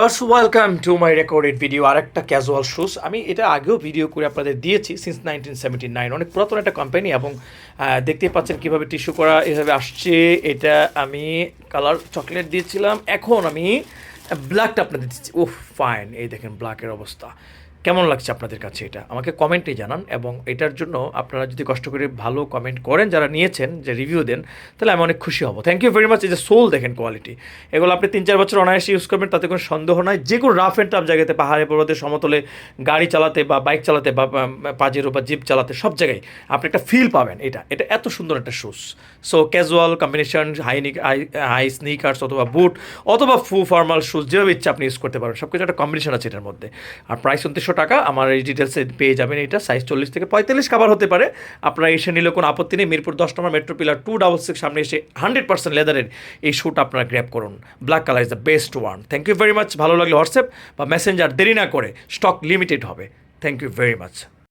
First welcome to my recorded video আর একটা casual shoes আমি এটা আগেও ভিডিও করে আপনাদের দিয়েছি সিন্স নাইনটিন সেভেন্টি নাইন অনেক পুরাতন একটা কোম্পানি এবং দেখতেই পাচ্ছেন কীভাবে টিস্যু করা, এভাবে আসছে। এটা আমি কালার চকলেট দিয়েছিলাম। এখন আমি ব্ল্যাকটা আপনাদের দিচ্ছি। ও ফাইন এই দেখেন ব্ল্যাকের অবস্থা। কেমন লাগছে আপনাদের কাছে এটা? আমাকে কমেন্টে জানান এবং এটার জন্য আপনারা যদি কষ্ট করে ভালো কমেন্ট করেন, যারা নিয়েছেন, যে রিভিউ দেন, তাহলে আমি অনেক খুশি হব। থ্যাংক ইউ ভেরি মাচ এই যে সোল দেখেন কোয়ালিটি এগুলো আপনি তিন চার বছর অনায়াসে ইউজ করবেন, তাতে কোনো সন্দেহ নয় যে কোনো রাফ অ্যান্ড টাফ জায়গাতে, পাহাড়ে, পর্বতে, সমতলে গাড়ি চালাতে বা বাইক চালাতে বা পাজেরো বা জিপ চালাতে, সব জায়গায় আপনি একটা ফিল পাবেন এটা। এটা এত সুন্দর একটা shoes so casual combination high high sneakers অথবা বুট অথবা ফু ফর্মাল শুজ যেভাবে ইচ্ছা আপনি ইউজ করতে পারবেন। সব কিছু একটা কম্বিনেশন আছে এটার মধ্যে। আর প্রাইস উনত্রিশশো টাকা। আমার এই ডিটেলসে পেয়ে যাবেন এটা। সাইজ চল্লিশ থেকে পঁয়তাল্লিশ কাবার হতে পারে। আপনারা এসে নিলে কোনো আপত্তি নেই। মিরপুর দশ নম্বর metro pillar two double six সামনে এসে হান্ড্রেড পার্সেন্ট লেদারের এই শ্যুট আপনারা গ্র্যাপ করুন। Black colour is the best one thank you very much ভালো লাগলে হোয়াটসঅ্যাপ বা মেসেঞ্জার দেরি না করে। স্টক লিমিটেড হবে। Thank you very much